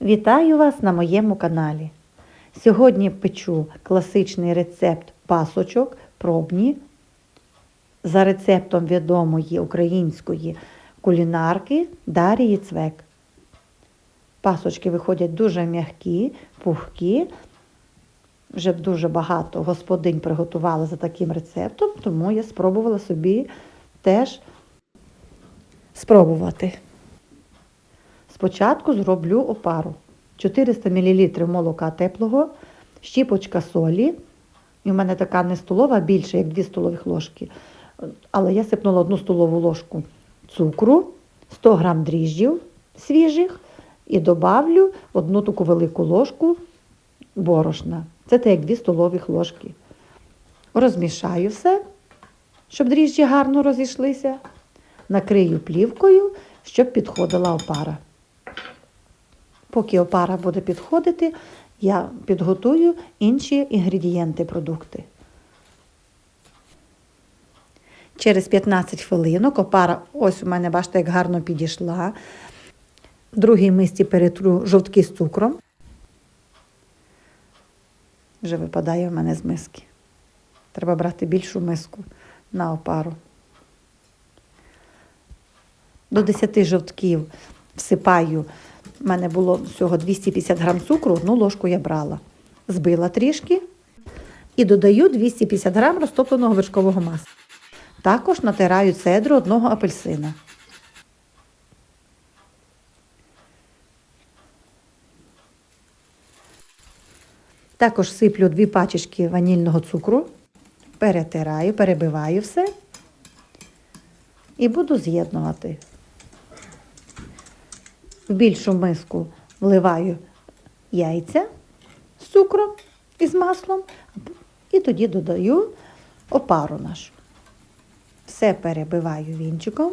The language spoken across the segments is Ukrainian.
Вітаю вас на моєму каналі. Сьогодні печу класичний рецепт пасочок пробні за рецептом відомої української кулінарки Дарії Цвек. Пасочки виходять дуже м'які, пухкі. Вже дуже багато господинь приготували за таким рецептом, тому я спробувала собі теж спробувати. Спочатку зроблю опару. 400 мл молока теплого, щіпочка солі. І в мене така не столова, а більше, як 2 столових ложки. Але я сипнула 1 столову ложку цукру, 100 г дріжджів свіжих і добавлю одну таку велику ложку борошна. Це те як 2 столових ложки. Розмішаю все, щоб дріжджі гарно розійшлися. Накрию плівкою, щоб підходила опара. Поки опара буде підходити, я підготую інші інгредієнти продукти. Через 15 хвилинок опара, ось у мене, бачите, як гарно підійшла. В другій мисці перетру жовтки з цукром. Вже випадає в мене з миски. Треба брати більшу миску на опару. До 10 жовтків всипаю. У мене було всього 250 грам цукру, одну ложку я брала. Збила трішки і додаю 250 грам розтопленого вершкового масла. Також натираю цедру одного апельсина. Також сиплю дві пачечки ванільного цукру, перетираю, перебиваю все і буду з'єднувати. В більшу миску вливаю яйця з цукром і з маслом, і тоді додаю опару нашу. Все перебиваю вінчиком,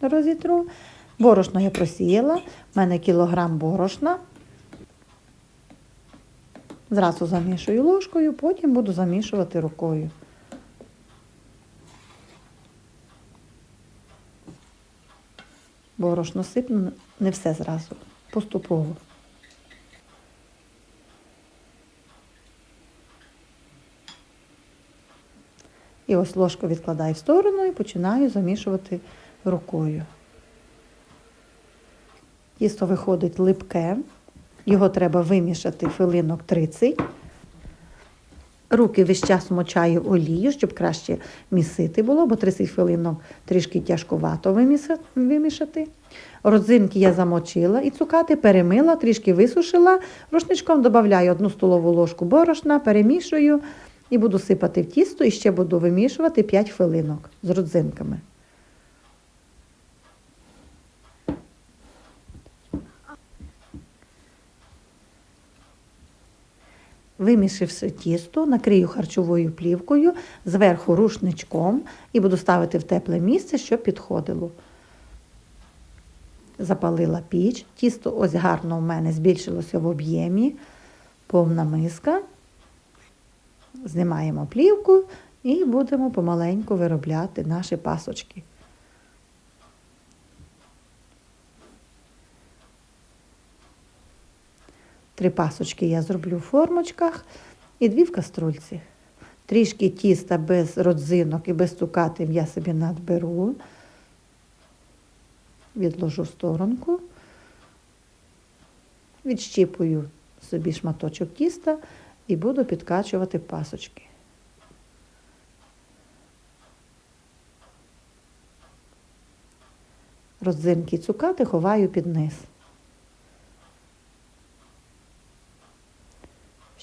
розітру. Борошно я просіяла, в мене кілограм борошна. Зразу замішую ложкою, потім буду замішувати рукою. Борошно сипну не все зразу, поступово. І ось ложку відкладаю в сторону і починаю замішувати рукою. Тісто виходить липке, його треба вимішати хвилинок 30. Руки весь час мочаю олію, щоб краще місити було, бо 30 хвилинок трішки тяжкувато вимішати. Родзинки я замочила і цукати, перемила, трішки висушила. Рушничком додаю одну столову ложку борошна, перемішую і буду сипати в тісто і ще буду вимішувати 5 хвилинок з родзинками. Вимішивши тісто, накрию харчовою плівкою, зверху рушничком і буду ставити в тепле місце, щоб підходило. Запалила піч, тісто ось гарно у мене збільшилося в об'ємі, повна миска. Знімаємо плівку і будемо помаленьку виробляти наші пасочки. Три пасочки я зроблю в формочках і дві в каструльці. Трішки тіста без родзинок і без цукатів я собі надберу, відложу в сторонку, відщіпую собі шматочок тіста і буду підкачувати пасочки. Родзинки цукати ховаю під низ.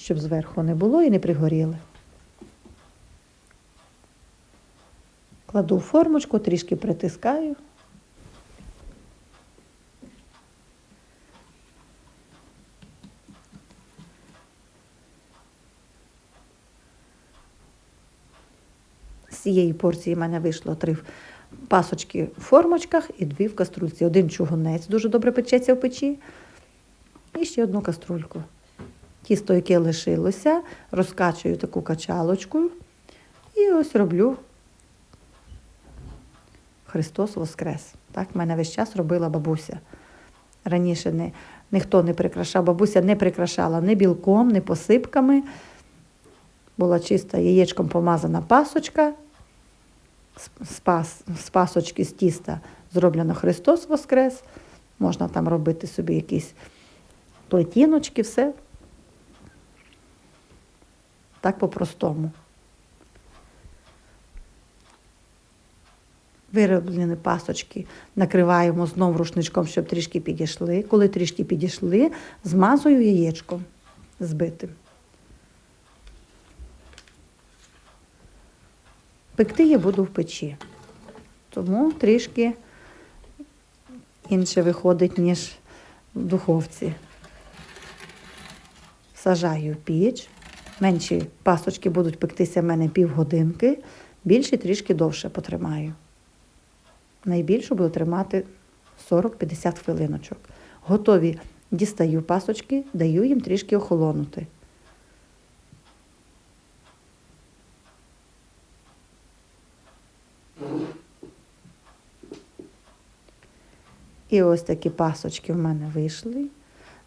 Щоб зверху не було і не пригоріли. Кладу в формочку, трішки притискаю. З цієї порції в мене вийшло три пасочки в формочках і дві в каструльці. Один чугунець дуже добре печеться в печі. І ще одну каструльку. Тісто, яке лишилося, розкачую таку качалочку і ось роблю Христос Воскрес. Так в мене весь час робила бабуся. Раніше не ніхто не прикрашав. Бабуся не прикрашала ні білком, ні посипками. Була чиста яєчком помазана пасочка. З- пас, з пасочки з тіста зроблено Христос Воскрес. Можна там робити собі якісь плетіночки, все. Так по-простому. Вироблені пасочки накриваємо знову рушничком, щоб трішки підійшли. Коли трішки підійшли, змазую яєчком збитим. Пекти я буду в печі. Тому трішки інше виходить, ніж в духовці. Сажаю піч. Менші пасочки будуть пектися в мене півгодинки, більші трішки довше потримаю. Найбільшу буду тримати 40-50 хвилиночок. Готові дістаю пасочки, даю їм трішки охолонути. І ось такі пасочки в мене вийшли.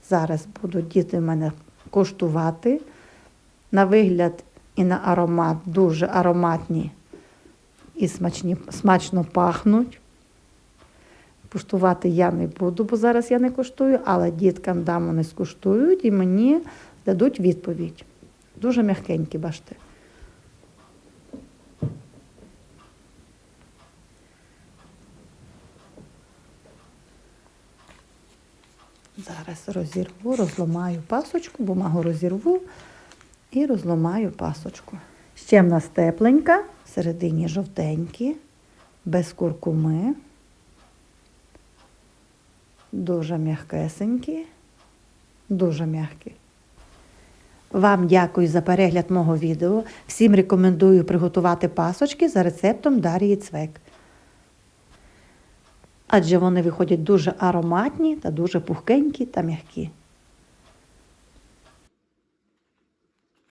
Зараз будуть діти в мене коштувати. На вигляд і на аромат дуже ароматні і смачні, смачно пахнуть. Куштувати я не буду, бо зараз я не коштую, але діткам дам вони скуштують і мені дадуть відповідь. Дуже м'якенькі, бачите. Зараз розірву, розламаю пасочку, бумагу розірву і розламаю пасочку. Ще в нас тепленька, всередині жовтенькі, без куркуми. Дуже м'якесенькі, дуже м'які. Вам дякую за перегляд мого відео. Всім рекомендую приготувати пасочки за рецептом Дар'ї Цвек. Адже вони виходять дуже ароматні та дуже пухкенькі та м'які.